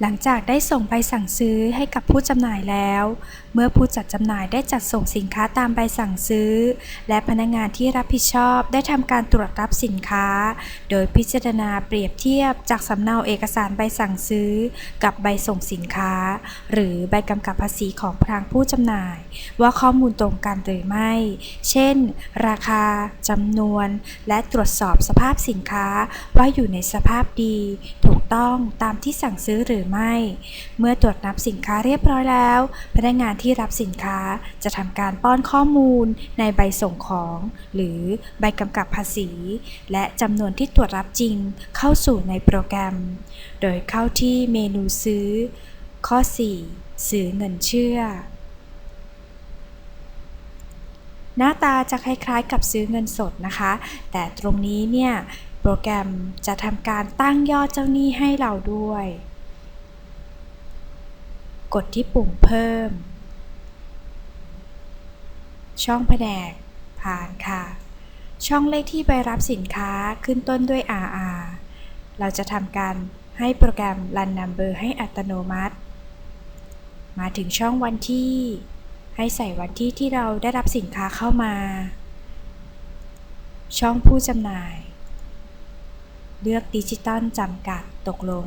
หลังจากได้ส่งใบสั่งซื้อให้กับผู้จำหน่ายแล้ว เมื่อผู้จัดจำหน่ายได้จัดส่งสินค้าตามใบสั่งซื้อ และพนักงานที่รับผิดชอบได้ทำการตรวจรับสินค้า โดยพิจารณาเปรียบเทียบจากสำเนาเอกสารใบสั่งซื้อ กับใบส่งสินค้า หรือใบกำกับภาษีของทางผู้จำหน่าย ว่าข้อมูลตรงกันหรือไม่ เช่น ราคาจำนวน และตรวจสอบสภาพสินค้าว่าอยู่ในสภาพดีถูก ต้องตามที่สั่งซื้อหรือไม่ เมื่อตรวจนับสินค้าเรียบร้อยแล้ว พนักงานที่รับสินค้าจะทำการป้อนข้อมูลในใบส่งของ หรือใบกำกับภาษี และจำนวนที่ตรวจรับจริงเข้าสู่ในโปรแกรม โดยเข้าที่เมนูซื้อ ข้อ 4 ซื้อเงินเชื่อหน้าตาจะคล้ายๆกับซื้อเงินสดนะคะ แต่ตรงนี้เนี่ย โปรแกรมจะทำการตั้งยอดเจ้าหนี้ให้เราด้วย กดที่ปุ่มเพิ่ม ช่องแผนก ผ่านค่ะ ช่องเลขที่ใบรับสินค้าขึ้นต้นด้วย RR เราจะทำการให้โปรแกรม Run Number ให้อัตโนมัติ มาถึงช่องวันที่ ให้ใส่วันที่ที่เราได้รับสินค้าเข้ามา ช่องผู้จำหน่าย เลือกดิจิตอลจำกัดตกลง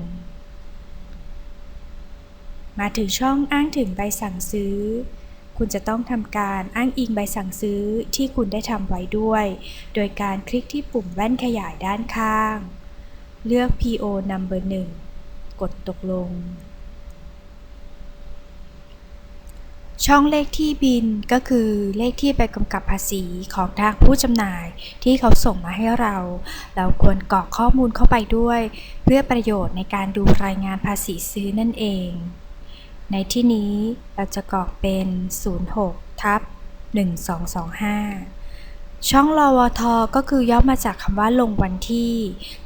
มาถึงช่องอ้างถึงใบสั่งซื้อ คุณจะต้องทำการอ้างอิงใบสั่งซื้อที่คุณได้ทำไว้ด้วย โดยการคลิกที่ปุ่มแว่นขยายด้านข้าง เลือก PO number 1 กดตกลง ช่องเลขที่บินก็คือเลขที่ใบกำกับภาษีของทางผู้จำหน่ายที่เขาส่งมาให้เรา เราควรกรอกข้อมูลเข้าไปด้วย เพื่อประโยชน์ในการดูรายงานภาษีซื้อนั่นเอง ในที่นี้เราจะกรอกเป็น 06ทับ1225 ช่องลวทก็คือย่อมาจากคำว่าลงวันที่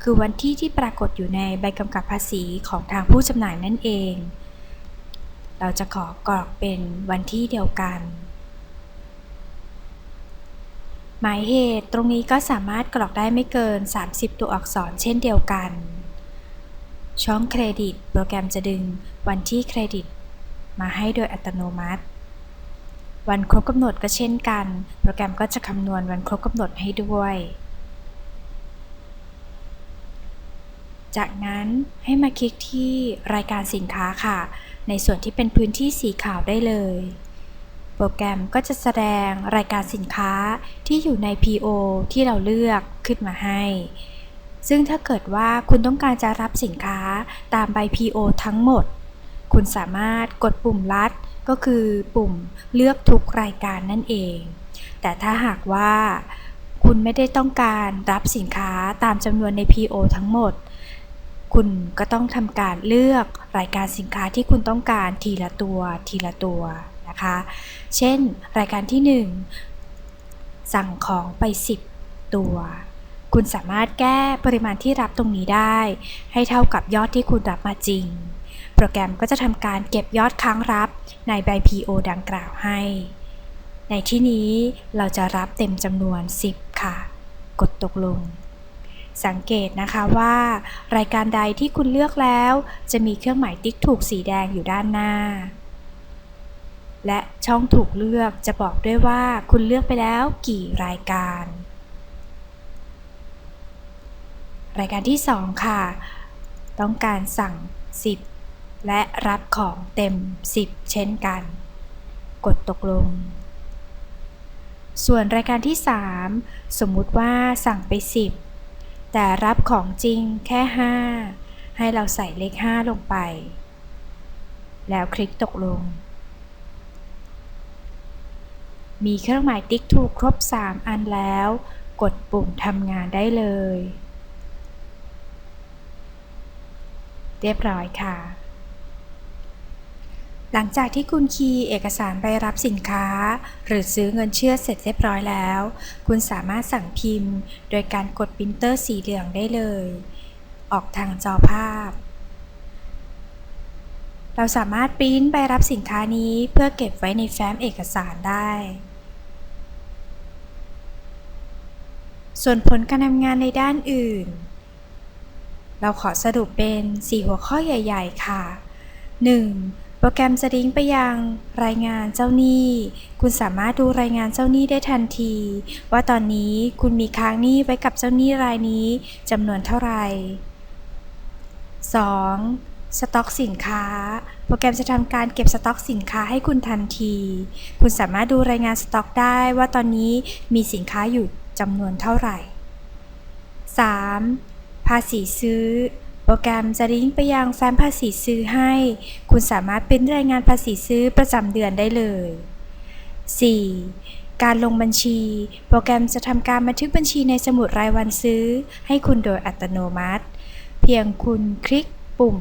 คือวันที่ที่ปรากฏอยู่ในใบกำกับภาษีของทางผู้จำหน่ายนั่นเอง เราจะขอกรอกเป็นวันที่เดียวกัน หมายเหตุตรงนี้ก็สามารถกรอกได้ไม่เกิน 30 ตัวอักษรเช่นเดียวกัน ช่องเครดิต โปรแกรมจะดึงวันที่เครดิต มาให้โดยอัตโนมัติ วันครบกำหนดก็เช่นกัน โปรแกรมก็จะคำนวณวันครบกำหนดให้ด้วย จากนั้นให้มาคลิกที่รายการสินค้าค่ะ ในส่วนที่เป็นพื้นที่สีขาวได้เลย โปรแกรมก็จะแสดงรายการสินค้าที่อยู่ใน PO ที่เราเลือกขึ้นมาให้ ซึ่งถ้าเกิดว่าคุณต้องการจะรับสินค้าตามใบ PO ทั้งหมด คุณสามารถกดปุ่มลัดก็คือปุ่มเลือกทุกรายการนั่นเอง แต่ถ้าหากว่าคุณไม่ได้ต้องการรับสินค้าตามจำนวนใน PO ทั้งหมด คุณก็ต้องทำการเลือกรายการสินค้าที่คุณต้องการทีละตัวทีละตัวนะคะ เช่น รายการที่ 1 สั่งของไป 10 ตัว คุณสามารถแก้ปริมาณที่รับตรงนี้ได้ ให้เท่ากับยอดที่คุณรับมาจริง โปรแกรมก็จะทำการเก็บยอดค้างรับในใบ PO ดังกล่าวให้ ในที่นี้เราจะรับเต็มจำนวน 10 ค่ะ กดตกลง สังเกตนะคะว่า รายการใดที่คุณเลือกแล้ว จะมีเครื่องหมายติ๊กถูกสีแดงอยู่ด้านหน้า และช่องถูกเลือกจะบอกด้วยว่าคุณเลือกไปแล้วกี่รายการ รายการที่ 2 ค่ะ ต้องการสั่ง 10 และรับของเต็ม 10 เช่นกัน กดตกลงส่วนรายการที่ 3 สมมุติว่าสั่งไป 10 แต่รับของจริงแค่ 5 ให้เราใส่เลข 5 ลงไป แล้วคลิกตกลง มีเครื่องหมายติ๊กถูกครบ 3 อันแล้ว กดปุ่มทำงานได้เลย เรียบร้อยค่ะ หลังจากที่คุณคีย์เอกสารใบรับสินค้า หรือซื้อเงินเชื่อเสร็จเรียบร้อยแล้ว คุณสามารถสั่งพิมพ์ โดยการกดปรินเตอร์สีเหลืองได้เลย ออกทางจอภาพ เราสามารถปริ้นใบรับสินค้านี้เพื่อเก็บไว้ในแฟ้มเอกสารได้ ส่วนผลการทำงานในด้านอื่น เราขอสรุปเป็น 4 หัวข้อใหญ่ ๆ ค่ะ 1. โปรแกรมจะลิงก์ไปยังรายงานเจ้าหนี้ คุณสามารถดูรายงานเจ้าหนี้ได้ทันที ว่าตอนนี้คุณมีค้างหนี้ไว้กับเจ้าหนี้รายนี้จำนวนเท่าไหร่ 2. สต็อกสินค้า โปรแกรมจะทำการเก็บสต็อกสินค้าให้คุณทันที คุณสามารถดูรายงานสต็อกได้ว่าตอนนี้มีสินค้าอยู่จำนวนเท่าไหร่ 3. ภาษีซื้อ รแกรมจะลิงก์ไปยังแฟ้มภาษีซื้อให้ คุณสามารถเป็นรายงานภาษีซื้อประจำเดือนได้เลย 4. การลงบัญชี โปรแกรมจะทำการบันทึกบัญชีในสมุดรายวันซื้อ ให้คุณโดยอัตโนมัติ เพียงคุณคลิกปุ่ม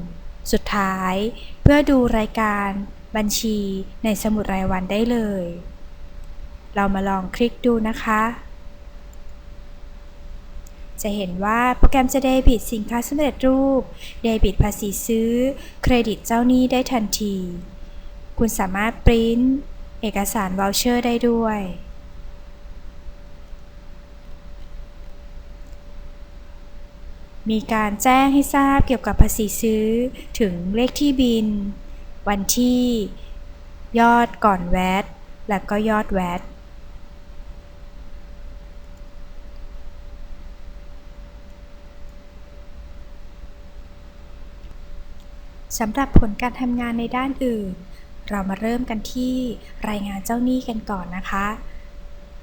สุดท้าย เพื่อดูรายการบัญชีในสมุดรายวันได้เลย เรามาลองคลิกดูนะคะ จะเห็นว่าโปรแกรมจะเดบิตสินค้าสำเร็จรูป เดบิตภาษีซื้อ เครดิตเจ้าหนี้ได้ทันที คุณสามารถปริ้นเอกสารวอลเชอร์ได้ด้วย มีการแจ้งให้ทราบเกี่ยวกับภาษีซื้อถึงเลขที่บิน วันที่ ยอดก่อนแวตและก็ยอดแวต สำหรับผลการทำงานในด้านอื่น เรามาเริ่มกันที่รายงานเจ้าหนี้กันก่อนนะคะ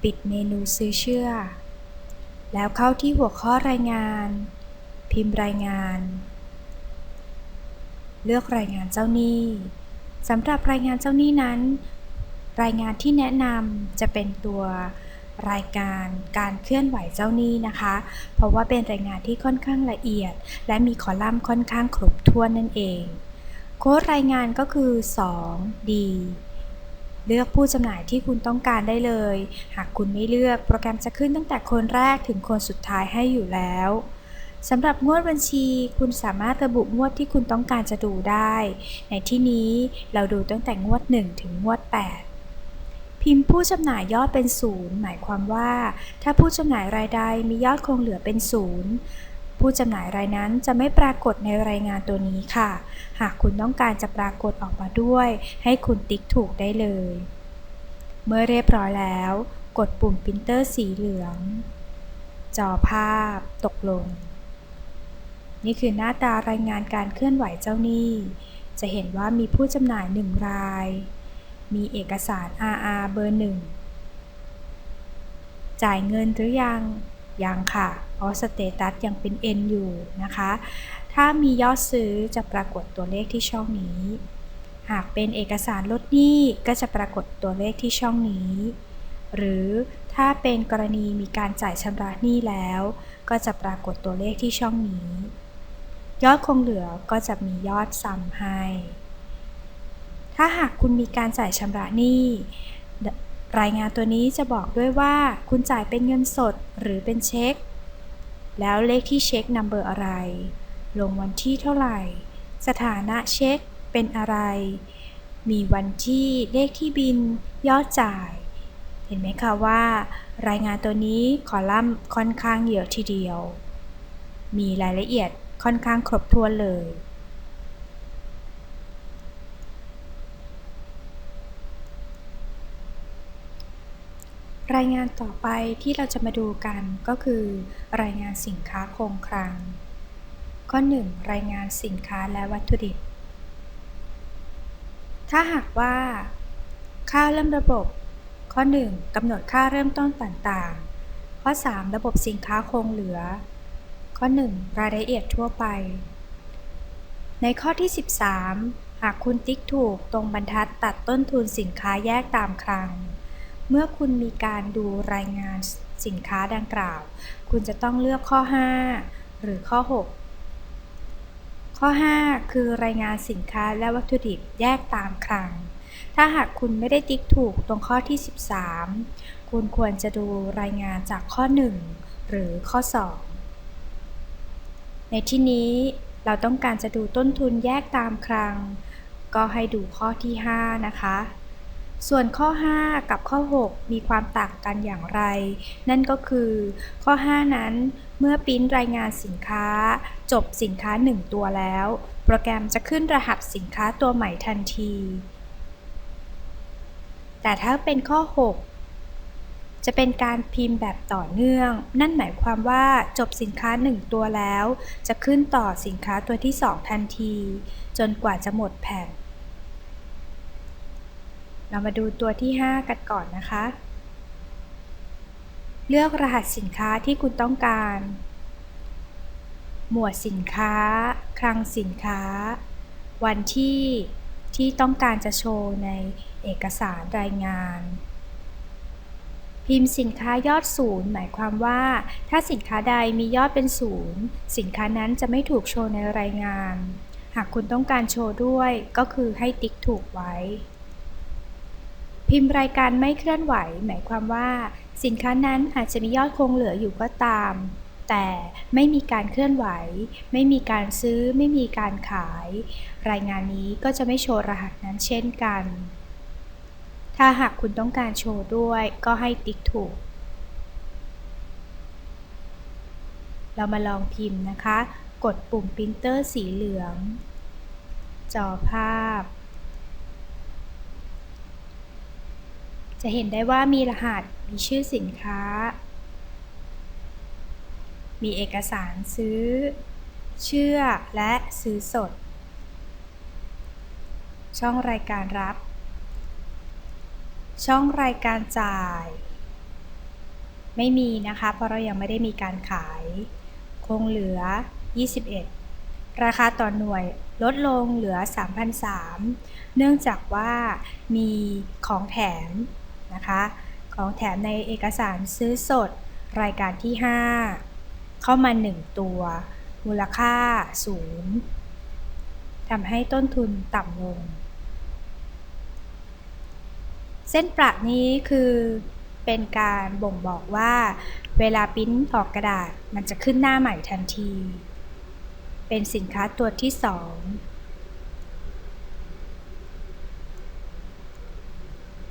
ปิดเมนูซื้อเชื่อ แล้วเข้าที่หัวข้อรายงาน พิมพ์รายงาน เลือกรายงานเจ้าหนี้สำหรับรายงานเจ้าหนี้นั้น รายงานที่แนะนำจะเป็นตัว รายการการเคลื่อนไหวเจ้าหนี้นะคะ เพราะว่าเป็นรายงานที่ค่อนข้างละเอียด และมีคอลัมน์ค่อนข้างครบถ้วนนั่นเอง โค้ดรายงานก็คือ 2D เลือกผู้จำหน่ายที่คุณต้องการได้เลย หากคุณไม่เลือกโปรแกรมจะขึ้นตั้งแต่คนแรกถึงคนสุดท้ายให้อยู่แล้วสำหรับงวดบัญชี คุณสามารถระบุงวดที่คุณต้องการจะดูได้ ในที่นี้เราดูตั้งแต่งวด 1 ถึงงวด 8 พิมพ์ผู้จำหน่ายยอดเป็นศูนย์หมายความว่า ถ้าผู้จำหน่ายรายใดมียอดคงเหลือเป็นศูนย์ผู้จำหน่ายรายนั้นจะไม่ปรากฏในรายงานตัวนี้ค่ะ หากคุณต้องการจะปรากฏออกมาด้วย ให้คุณติ๊กถูกได้เลย เมื่อเรียบร้อยแล้ว กดปุ่มปรินเตอร์สีเหลือง จอภาพ ตกลง นี่คือหน้าตารายงานการเคลื่อนไหวเจ้าหนี้ จะเห็นว่ามีผู้จำหน่ายหนึ่งราย มีเอกสาร RR เบอร์หนึ่ง จ่ายเงินหรือยัง ยังค่ะเพราะสเตตัสยังเป็น N อยู่นะคะ ถ้ามียอดซื้อจะปรากฏตัวเลขที่ช่องนี้ หากเป็นเอกสารลดหนี้ก็จะปรากฏตัวเลขที่ช่องนี้ หรือถ้าเป็นกรณีมีการจ่ายชำระหนี้แล้ว ก็จะปรากฏตัวเลขที่ช่องนี้ ยอดคงเหลือก็จะมียอดซ้ำให้ ถ้าหากคุณมีการจ่ายชำระหนี้ รายงานตัวนี้จะบอกด้วยว่าคุณจ่ายเป็นเงินสดหรือเป็นเช็ค แล้วเลขที่เช็คนัมเบอร์อะไร ลงวันที่เท่าไหร่ สถานะเช็คเป็นอะไร มีวันที่เลขที่บิน ยอดจ่าย เห็นไหมคะว่า รายงานตัวนี้คอลัมน์ค่อนข้างเยอะทีเดียว มีรายละเอียดค่อนข้างครบถ้วนเลย รายงานต่อไปที่เราจะมาดูกันก็คือ รายงานสินค้าคงคลัง ข้อ 1 รายงานสินค้าและวัตถุดิบ ถ้าหากว่า ค่าเริ่มระบบ ข้อ 1กำหนดค่าเริ่มต้นต่างๆ ข้อ 3 ระบบสินค้าคงเหลือ ข้อ 1 รายละเอียดทั่วไป ในข้อที่ 13 หากคุณติ๊กถูกตรงบรรทัดตัดต้นทุนสินค้าแยกตามคลัง เมื่อคุณมีการดูรายงานสินค้าดังกล่าว คุณจะต้องเลือกข้อ 5 หรือข้อ 6 ข้อ 5 คือรายงานสินค้าและวัตถุดิบแยกตามคลังถ้าหากคุณไม่ได้ติ๊กถูกตรงข้อที่ 13 คุณควรจะดูรายงานจากข้อ 1 หรือข้อ 2 ในที่นี้เราต้องการจะดูต้นทุนแยกตามคลังก็ให้ดูข้อที่ 5 นะคะ ส่วนข้อ 5 กับข้อ 6 มีความต่างกันอย่างไร นั่นก็คือ ข้อ 5 นั้นเมื่อปริ้นรายงานสินค้า จบสินค้า 1 ตัวแล้ว โปรแกรมจะขึ้นรหัสสินค้าตัวใหม่ทันที แต่ถ้าเป็นข้อ 6 จะเป็นการพิมพ์แบบต่อเนื่อง นั่นหมายความว่าจบสินค้า 1 ตัวแล้ว จะขึ้นต่อสินค้าตัวที่ 2 ทันที จนกว่าจะหมดแผ่น เรามาดูตัวที่ 5 กันก่อนนะคะ เลือกรหัสสินค้าที่คุณต้องการ หมวดสินค้า คลังสินค้า วันที่ที่ต้องการจะโชว์ในเอกสารรายงาน พิมพ์สินค้ายอดศูนย์หมายความว่า ถ้าสินค้าใดมียอดเป็นศูนย์สินค้านั้นจะไม่ถูกโชว์ในรายงาน หากคุณต้องการโชว์ด้วยก็คือให้ติ๊กถูกไว้ พิมพ์รายการไม่เคลื่อนไหว หมายความว่า สินค้านั้นอาจจะมียอดคงเหลืออยู่ก็ตาม แต่ไม่มีการเคลื่อนไหว ไม่มีการซื้อ ไม่มีการขาย รายงานนี้ก็จะไม่โชว์รหัสนั้นเช่นกัน ถ้าหากคุณต้องการโชว์ด้วยก็ให้ติ๊กถูก เรามาลองพิมพ์นะคะ กดปุ่มปรินเตอร์สีเหลือง จอภาพ จะเห็นได้ว่ามีรหัส มีชื่อสินค้า มีเอกสารซื้อ เชื่อและซื้อสด ช่องรายการรับ ช่องรายการจ่าย ไม่มีนะคะ เพราะเรายังไม่ได้มีการขาย คงเหลือ 21 ราคาต่อหน่วยลดลงเหลือ 3,003เนื่องจากว่ามีของแถม นะคะ ของแถมในเอกสารซื้อสดรายการที่ 5 เข้ามา 1 ตัว มูลค่า0ทำให้ต้นทุนต่ำลง เส้นประนี้คือเป็นการบ่งบอกว่า เวลาปริ้นออกกระดาษมันจะขึ้นหน้าใหม่ทันที เป็นสินค้าตัวที่ 2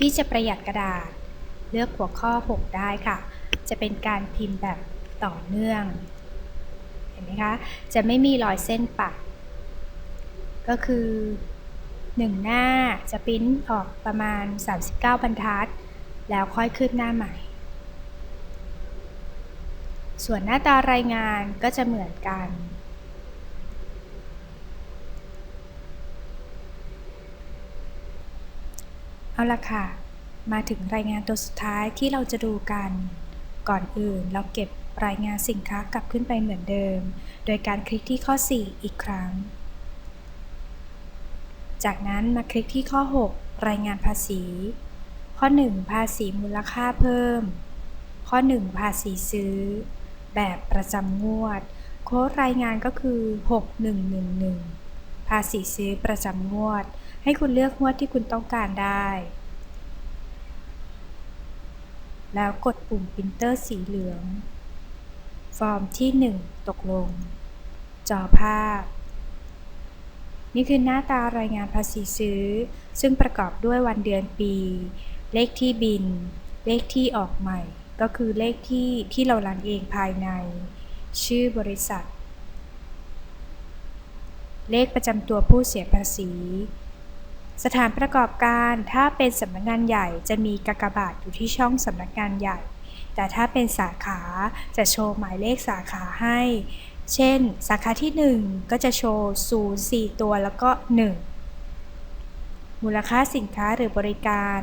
ที่จะประหยัดกระดาษ เลือกหัวข้อ 6 ได้ค่ะ จะเป็นการพิมพ์แบบต่อเนื่อง เห็นไหมคะ จะไม่มีรอยเส้นปัก ก็คือ 1 หน้าจะปริ้นออกประมาณ 39 บรรทัด แล้วค่อยขึ้นหน้าใหม่ ส่วนหน้าตารายงานก็จะเหมือนกัน เอาละค่ะ มาถึงรายงานตัวสุดท้ายที่เราจะดูกัน ก่อนอื่นเราเก็บรายงานสินค้ากลับขึ้นไปเหมือนเดิม โดยการคลิกที่ข้อ 4 อีกครั้ง จากนั้นมาคลิกที่ข้อ 6 รายงานภาษี ข้อ 1 ภาษีมูลค่าเพิ่ม ข้อ 1 ภาษีซื้อ แบบประจำงวด โค้ดรายงานก็คือ 6111ภาษีซื้อประจำงวด ให้คุณเลือกงวดที่คุณต้องการได้ แล้วกดปุ่มปรินเตอร์สีเหลือง ฟอร์มที่ 1 ตกลง จอภาพ นี่คือหน้าตารายงานภาษีซื้อ ซึ่งประกอบด้วยวันเดือนปี เลขที่บิน เลขที่ออกใหม่ ก็คือเลขที่ที่เรารันเองภายใน ชื่อบริษัท เลขประจำตัวผู้เสียภาษี สถานประกอบการถ้าเป็นสำนักงานใหญ่จะมีกากบาทอยู่ที่ช่องสำนักงานใหญ่ แต่ถ้าเป็นสาขาจะโชว์หมายเลขสาขาให้ เช่น สาขาที่ 1 ก็จะโชว์ 0 4 ตัวแล้วก็ 1 มูลค่าสินค้าหรือบริการ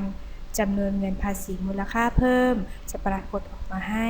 จำนวนเงินภาษีมูลค่าเพิ่ม จะปรากฏออกมาให้